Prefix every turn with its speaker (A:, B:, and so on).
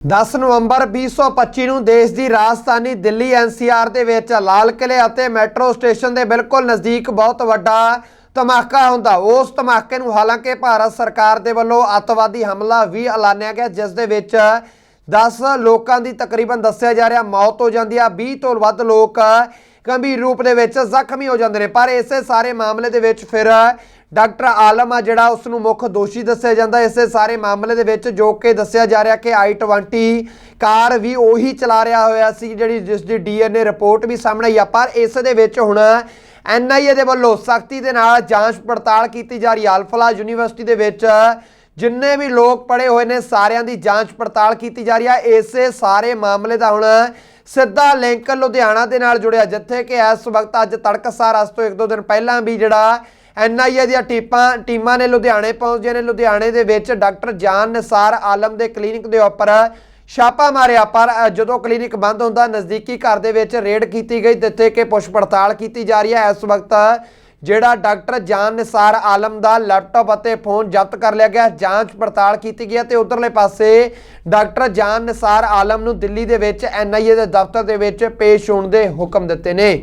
A: 10 ਨਵੰਬਰ 2025 ਨੂੰ ਦੇਸ਼ ਦੀ ਰਾਜਧਾਨੀ ਦਿੱਲੀ ਐਨਸੀਆਰ ਦੇ ਵਿੱਚ ਲਾਲ ਕਿਲੇ ਅਤੇ ਮੈਟਰੋ ਸਟੇਸ਼ਨ ਦੇ ਬਿਲਕੁਲ ਨਜ਼ਦੀਕ ਬਹੁਤ ਵੱਡਾ ਧਮਾਕਾ ਹੁੰਦਾ। ਉਸ ਧਮਾਕੇ ਨੂੰ ਹਾਲਾਂਕਿ ਭਾਰਤ ਸਰਕਾਰ ਦੇ ਵੱਲੋਂ ਅੱਤਵਾਦੀ ਹਮਲਾ ਵੀ ਐਲਾਨਿਆ ਗਿਆ, ਜਿਸ ਦੇ ਵਿੱਚ 10 ਲੋਕਾਂ ਦੀ ਤਕਰੀਬਨ ਦੱਸਿਆ ਜਾ ਰਿਹਾ, ਮੌਤ ਹੋ ਜਾਂਦੀ ਆ। 20 ਤੋਂ ਵੱਧ ਲੋਕ ਗੰਭੀਰ ਰੂਪ ਦੇ ਵਿੱਚ ਜ਼ਖਮੀ ਹੋ ਜਾਂਦੇ ਨੇ। ਪਰ ਇਸੇ ਸਾਰੇ ਮਾਮਲੇ ਦੇ ਵਿੱਚ ਫਿਰ ਡਾਕਟਰ ਆਲਮ ਆ ਜਿਹੜਾ ਉਸ ਨੂੰ ਮੁੱਖ ਦੋਸ਼ੀ ਦੱਸਿਆ ਜਾਂਦਾ ਇਸੇ ਸਾਰੇ ਮਾਮਲੇ ਦੇ ਵਿੱਚ ਜੋ ਕਿ ਦੱਸਿਆ ਜਾ ਰਿਹਾ ਕਿ i20 ਕਾਰ ਵੀ ਉਹੀ ਚਲਾ ਰਿਹਾ ਹੋਇਆ ਸੀ ਜਿਹੜੀ ਜਿਸ ਦੀ ਡੀਐਨਏ ਰਿਪੋਰਟ ਵੀ ਸਾਹਮਣੇ ਆਈ ਆ। ਪਰ ਇਸ ਦੇ ਵਿੱਚ ਹੁਣ ਐਨਆਈਏ ਦੇ ਵੱਲੋਂ ਸਖਤੀ ਦੇ ਨਾਲ ਜਾਂਚ ਪੜਤਾਲ ਕੀਤੀ ਜਾ ਰਹੀ ਹੈ ਅਲਫਲਾ ਯੂਨੀਵਰਸਿਟੀ ਦੇ ਵਿੱਚ ਜਿੰਨੇ ਵੀ ਲੋਕ ਪੜੇ ਹੋਏ ਨੇ ਸਾਰਿਆਂ ਦੀ ਜਾਂਚ ਪੜਤਾਲ ਕੀਤੀ ਜਾ ਰਹੀ ਹੈ ਇਸੇ ਸਾਰੇ ਮਾਮਲੇ ਦਾ ਹੁਣ ਸਿੱਧਾ ਲਿੰਕ ਲੁਧਿਆਣਾ ਦੇ ਨਾਲ ਜੁੜਿਆ, ਜਿੱਥੇ ਕਿ ਇਸ ਵਕਤ ਅੱਜ ਤੜਕਸਾਰ, ਅੱਜ ਤੋਂ ਇੱਕ ਦੋ ਦਿਨ ਪਹਿਲਾਂ ਵੀ ਜਿਹੜਾ ਐਨਆਈਏ ਦੀਆਂ ਟੀਪਾਂ ਟੀਮਾਂ ਨੇ ਲੁਧਿਆਣੇ ਪਹੁੰਚੇ ਨੇ। ਲੁਧਿਆਣੇ ਦੇ ਵਿੱਚ ਡਾਕਟਰ ਜਾਨ ਨਿਸਾਰ ਆਲਮ ਦੇ ਕਲੀਨਿਕ ਦੇ ਉੱਪਰ ਛਾਪਾ ਮਾਰਿਆ, ਪਰ ਜਦੋਂ ਕਲੀਨਿਕ ਬੰਦ ਹੁੰਦਾ, ਨਜ਼ਦੀਕੀ ਘਰ ਦੇ ਵਿੱਚ ਰੇਡ ਕੀਤੀ ਗਈ, ਜਿੱਥੇ ਕਿ ਪੁੱਛ ਪੜਤਾਲ ਕੀਤੀ ਜਾ ਰਹੀ ਹੈ। ਇਸ ਵਕਤ ਜਿਹੜਾ ਡਾਕਟਰ ਜਾਨ ਨਿਸਾਰ ਆਲਮ ਦਾ ਲੈਪਟਾਪ ਅਤੇ ਫੋਨ ਜ਼ਬਤ ਕਰ ਲਿਆ ਗਿਆ। ਜਾਂਚ ਪੜਤਾਲ ਕੀਤੀ ਗਈ ਹੈ ਤੇ ਉਧਰਲੇ ਪਾਸੇ ਡਾਕਟਰ ਜਾਨ ਨਿਸਾਰ ਆਲਮ ਨੂੰ ਦਿੱਲੀ ਦੇ ਵਿੱਚ ਐਨਆਈਏ ਦੇ ਦਫ਼ਤਰ ਦੇ ਵਿੱਚ ਪੇਸ਼ ਹੋਣ ਦੇ ਹੁਕਮ ਦਿੱਤੇ ਨੇ।